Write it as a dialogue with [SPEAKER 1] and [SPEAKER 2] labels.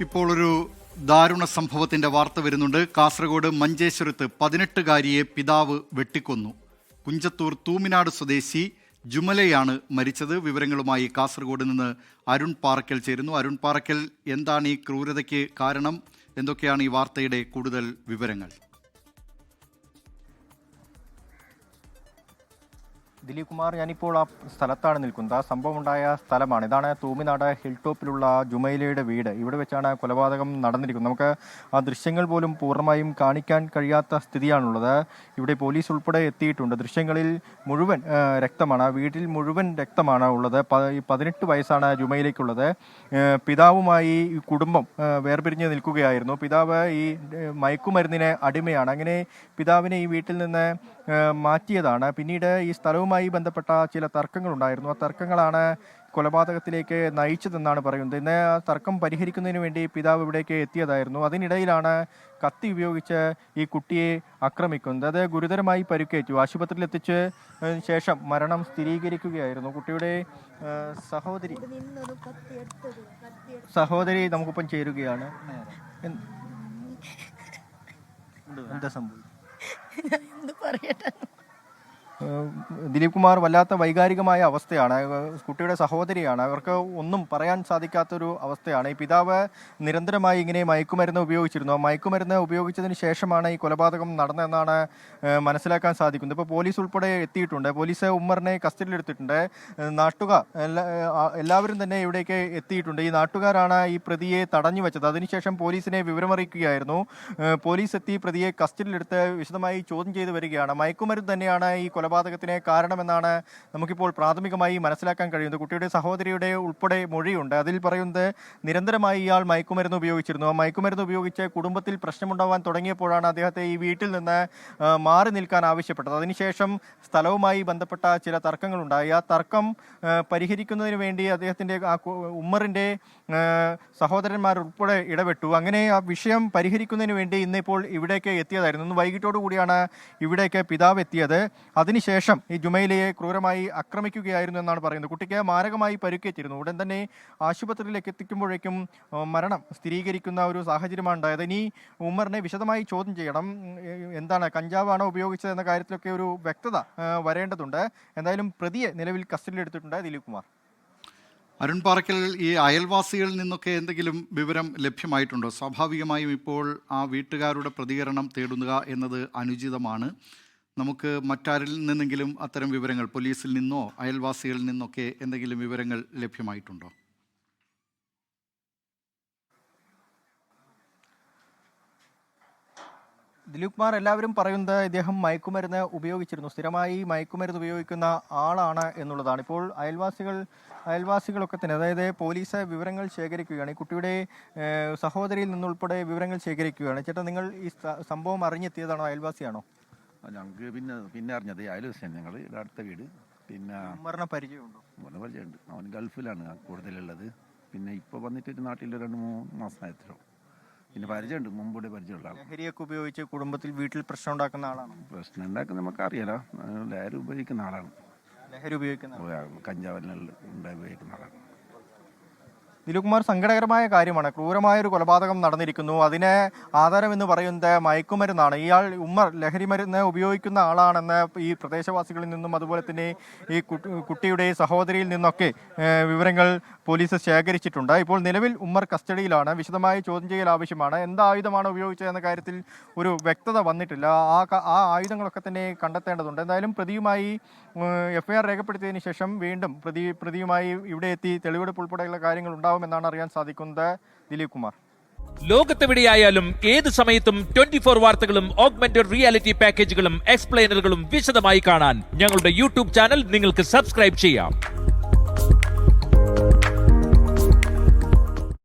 [SPEAKER 1] ഇപ്പോൾ ഒരു ദാരുണ സംഭവത്തിന്റെ വാർത്ത വരുന്നുണ്ട്. കാസർഗോഡ് മഞ്ചേശ്വരത്ത് പതിനെട്ടുകാരിയെ പിതാവ് വെട്ടിക്കൊന്നു. കുഞ്ചത്തൂർ തൂമിനാട് സ്വദേശി ജുമലയാണ് മരിച്ചത്. വിവരങ്ങളുമായി കാസർഗോഡ് നിന്ന് അരുൺ പാറക്കൽ ചേരുന്നു. അരുൺ പാറക്കൽ എന്താണ് ഈ ക്രൂരതയ്ക്ക് കാരണം? എന്തൊക്കെയാണ് ഈ വാർത്തയുടെ കൂടുതൽ വിവരങ്ങൾ?
[SPEAKER 2] ദിലീപ് കുമാർ ഞാനിപ്പോൾ ആ സ്ഥലത്താണ് നിൽക്കുന്നത്. ആ സംഭവം ഉണ്ടായ സ്ഥലമാണ്. ഇതാണ് തൂമിനാട് ഹിൽ ടോപ്പിലുള്ള ജുമൈലയുടെ വീട്. ഇവിടെ വെച്ചാണ് കൊലപാതകം നടന്നിരിക്കുന്നത്. നമുക്ക് ആ ദൃശ്യങ്ങൾ പോലും പൂർണമായും കാണിക്കാൻ കഴിയാത്ത സ്ഥിതിയാണുള്ളത്. ഇവിടെ പോലീസ് ഉൾപ്പെടെ എത്തിയിട്ടുണ്ട്. ദൃശ്യങ്ങളിൽ മുഴുവൻ രക്തമാണ്. ആ വീട്ടിൽ മുഴുവൻ രക്തമാണ് ഉള്ളത്. പതിനെട്ട് വയസ്സാണ് ജുമൈലയ്ക്കുള്ളത്. പിതാവുമായി ഈ കുടുംബം വേർപിരിഞ്ഞ് നിൽക്കുകയായിരുന്നു. പിതാവ് ഈ മയക്കുമരുന്നിന് അടിമയാണ്. അങ്ങനെ പിതാവിനെ ഈ വീട്ടിൽ നിന്ന് മാറ്റിയതാണ്. പിന്നീട് ഈ സ്ഥലവുമായി ബന്ധപ്പെട്ട ചില തർക്കങ്ങളുണ്ടായിരുന്നു. ആ തർക്കങ്ങളാണ് കൊലപാതകത്തിലേക്ക് നയിച്ചതെന്നാണ് പറയുന്നത്. ഇന്ന് തർക്കം പരിഹരിക്കുന്നതിന് വേണ്ടി പിതാവ് ഇവിടേക്ക് എത്തിയതായിരുന്നു. അതിനിടയിലാണ് കത്തി ഉപയോഗിച്ച് ഈ കുട്ടിയെ ആക്രമിക്കുന്നത്. അത് ഗുരുതരമായി പരുക്കേറ്റു. ആശുപത്രിയിൽ എത്തിച്ച് ശേഷം മരണം സ്ഥിരീകരിക്കുകയായിരുന്നു. കുട്ടിയുടെ സഹോദരി സഹോദരി നമുക്കിപ്പം ചേരുകയാണ്. എന്ത്- സംഭവിച്ചത്
[SPEAKER 3] ഞാൻ എന്ത് പറയട്ടെ.
[SPEAKER 2] ദിലീപ് കുമാർ വല്ലാത്ത വൈകാരികമായ അവസ്ഥയാണ്. കുട്ടിയുടെ സഹോദരിയാണ്. അവർക്ക് ഒന്നും പറയാൻ സാധിക്കാത്തൊരു അവസ്ഥയാണ്. ഈ പിതാവ് നിരന്തരമായി ഇങ്ങനെ മയക്കുമരുന്ന് ഉപയോഗിച്ചിരുന്നു. മയക്കുമരുന്ന് ഉപയോഗിച്ചതിന് ശേഷമാണ് ഈ കൊലപാതകം നടന്നതെന്നാണ് മനസ്സിലാക്കാൻ സാധിക്കുന്നത്. ഇപ്പോൾ പോലീസ് ഉൾപ്പെടെ എത്തിയിട്ടുണ്ട്. പോലീസ് ഉമ്മറിനെ കസ്റ്റഡിയിലെടുത്തിട്ടുണ്ട്. നാട്ടുകാർ എല്ലാവരും തന്നെ ഇവിടേക്ക് എത്തിയിട്ടുണ്ട്. ഈ നാട്ടുകാരാണ് ഈ പ്രതിയെ തടഞ്ഞു വെച്ചത്. അതിനുശേഷം പോലീസിനെ വിവരമറിയിക്കുകയായിരുന്നു. പോലീസ് എത്തി പ്രതിയെ കസ്റ്റഡിയിലെടുത്ത് വിശദമായി ചോദ്യം ചെയ്തു വരികയാണ്. മയക്കുമരുന്ന് തന്നെയാണ് ഈ കൊലപാതകത്തിന് കാരണമെന്നാണ് നമുക്കിപ്പോൾ പ്രാഥമികമായി മനസ്സിലാക്കാൻ കഴിയുന്നത്. കുട്ടിയുടെ സഹോദരിയുടെ ഉൾപ്പെടെ മൊഴിയുണ്ട്. അതിൽ പറയുന്നത് നിരന്തരമായി ഇയാൾ മയക്കുമരുന്ന് ഉപയോഗിച്ചിരുന്നു. ആ മയക്കുമരുന്ന് ഉപയോഗിച്ച് കുടുംബത്തിൽ പ്രശ്നമുണ്ടാവാൻ തുടങ്ങിയപ്പോഴാണ് അദ്ദേഹത്തെ ഈ വീട്ടിൽ നിന്ന് മാറി നിൽക്കാൻ ആവശ്യപ്പെട്ടത്. അതിനുശേഷം സ്ഥലവുമായി ബന്ധപ്പെട്ട ചില തർക്കങ്ങളുണ്ടായി. ആ തർക്കം പരിഹരിക്കുന്നതിന് വേണ്ടി അദ്ദേഹത്തിന്റെ ആ ഉമ്മറിന്റെ സഹോദരന്മാരുൾപ്പെടെ ഇടപെട്ടു. അങ്ങനെ ആ വിഷയം പരിഹരിക്കുന്നതിന് വേണ്ടി ഇന്നിപ്പോൾ ഇവിടേക്ക് എത്തിയതായിരുന്നു. ഇന്ന് വൈകിട്ടോടു കൂടിയാണ് ഇവിടേക്ക് പിതാവ് എത്തിയത്. അതിനുശേഷം ഈ ജുമൈലയെ ക്രൂരമായി ആക്രമിക്കുകയായിരുന്നു എന്നാണ് പറയുന്നത്. കുട്ടിക്ക് മാരകമായി പരുക്കേറ്റിരുന്നു. ഉടൻ തന്നെ ആശുപത്രിയിലേക്ക് എത്തിക്കുമ്പോഴേക്കും മരണം സ്ഥിരീകരിക്കുന്ന ഒരു സാഹചര്യമാണ് ഉണ്ടായത്. ഇനി ഉമ്മറിനെ വിശദമായി ചോദ്യം ചെയ്യണം. എന്താണ് കഞ്ചാവാണോ ഉപയോഗിച്ചത് എന്ന കാര്യത്തിലൊക്കെ ഒരു വ്യക്തത വരേണ്ടതുണ്ട്. എന്തായാലും പ്രതിയെ നിലവിൽ കസ്റ്റഡിയിൽ കസ്റ്റഡിയിലെടുത്തിട്ടുണ്ട് ദിലീപ് കുമാർ.
[SPEAKER 1] അരുൺ പാറക്കൽ ഈ അയൽവാസികളിൽ നിന്നൊക്കെ എന്തെങ്കിലും വിവരം ലഭ്യമായിട്ടുണ്ടോ? സ്വാഭാവികമായും ഇപ്പോൾ ആ വീട്ടുകാരുടെ പ്രതികരണം തേടുക എന്നത് അനുചിതമാണ്. നമുക്ക് മറ്റാരിൽ നിന്നെങ്കിലും അത്തരം വിവരങ്ങൾ പോലീസിൽ നിന്നോ അയൽവാസികളിൽ നിന്നൊക്കെ എന്തെങ്കിലും വിവരങ്ങൾ ലഭ്യമായിട്ടുണ്ടോ?
[SPEAKER 2] ദിലീപ് കുമാർ എല്ലാവരും പറയുന്നത് ഇദ്ദേഹം മയക്കുമരുന്ന് ഉപയോഗിച്ചിരുന്നു. സ്ഥിരമായി മയക്കുമരുന്ന് ഉപയോഗിക്കുന്ന ആളാണ് എന്നുള്ളതാണ്. ഇപ്പോൾ അയൽവാസികൾ അയൽവാസികളൊക്കെ തന്നെ അതായത് പോലീസ് വിവരങ്ങൾ ശേഖരിക്കുകയാണ്. ഈ കുട്ടിയുടെ സഹോദരിയിൽ നിന്നുൾപ്പെടെ വിവരങ്ങൾ ശേഖരിക്കുകയാണ്. ചേട്ടാ നിങ്ങൾ ഈ സംഭവം അറിഞ്ഞെത്തിയതാണോ? അയൽവാസിയാണോ?
[SPEAKER 4] ഞങ്ങൾക്ക് പിന്നെ പിന്നെ അറിഞ്ഞത് അയൽ ദിവസം ഞങ്ങൾ ഇവിടെ അടുത്ത വീട്. പിന്നെ
[SPEAKER 2] ഉമ്മറിനെ പരിചയമുണ്ടോ?
[SPEAKER 4] പരിചയമുണ്ട്. അവൻ ഗൾഫിലാണ് കൂടുതലുള്ളത്. പിന്നെ ഇപ്പോൾ വന്നിട്ട് ഒരു നാട്ടിൽ രണ്ട് മൂന്ന് മാസമായത്രോ പിന്നെ പരിചയമുണ്ട്. മുമ്പൂടെ പരിചയമുള്ള ആൾ
[SPEAKER 2] ലഹരിയൊക്കെ ഉപയോഗിച്ച് കുടുംബത്തിൽ വീട്ടിൽ പ്രശ്നം ഉണ്ടാക്കുന്ന ആളാണ്
[SPEAKER 4] പ്രശ്നം ഉണ്ടാക്കുന്ന നമുക്ക് അറിയാലോ ലഹരി ഉപയോഗിക്കുന്ന ആളാണ്.
[SPEAKER 2] ലഹരി ഉപയോഗിക്കുന്ന
[SPEAKER 4] ഉണ്ടായി ഉപയോഗിക്കുന്ന ആളാണ്.
[SPEAKER 2] ദിലീപ് കുമാർ സങ്കടകരമായ കാര്യമാണ്. ക്രൂരമായ ഒരു കൊലപാതകം നടന്നിരിക്കുന്നു. അതിനെ ആധാരം എന്ന് പറയുന്നത് മയക്കുമരുന്നാണ്. ഇയാൾ ഉമ്മർ ലഹരി മരുന്ന് ഉപയോഗിക്കുന്ന ആളാണെന്ന് ഈ പ്രദേശവാസികളിൽ നിന്നും അതുപോലെ തന്നെ ഈ കുട്ടിയുടെ സഹോദരിയിൽ നിന്നൊക്കെ വിവരങ്ങൾ പോലീസ് ശേഖരിച്ചിട്ടുണ്ട്. ഇപ്പോൾ നിലവിൽ ഉമ്മർ കസ്റ്റഡിയിലാണ്. വിശദമായ ചോദ്യം ചെയ്യൽ ആവശ്യമാണ്. എന്ത് ആയുധമാണ് ഉപയോഗിച്ചത് എന്ന കാര്യത്തിൽ ഒരു വ്യക്തത വന്നിട്ടില്ല. ആ ആ ആയുധങ്ങളൊക്കെ തന്നെ കണ്ടെത്തേണ്ടതുണ്ട്. എന്തായാലും പ്രതിയുമായി എഫ്ഐആർ രേഖപ്പെടുത്തിയതിന് ശേഷം വീണ്ടും പ്രതി പ്രതിയുമായി ഇവിടെ എത്തി തെളിവെടുപ്പ് ഉൾപ്പെടെയുള്ള കാര്യങ്ങൾ ഉണ്ടാവുമെന്നാണ് അറിയാൻ സാധിക്കുന്നത് ദിലീപ് കുമാർ.
[SPEAKER 5] ലോകത്തെവിടെയായാലും ഏത് സമയത്തും ട്വന്റി ഫോർ വാർത്തകളും ഓഗ്മെന്റഡ് റിയാലിറ്റി പാക്കേജുകളും എക്സ്പ്ലെയിനറുകളും വിശദമായി കാണാൻ ഞങ്ങളുടെ യൂട്യൂബ് ചാനൽ നിങ്ങൾക്ക് സബ്സ്ക്രൈബ് ചെയ്യാം.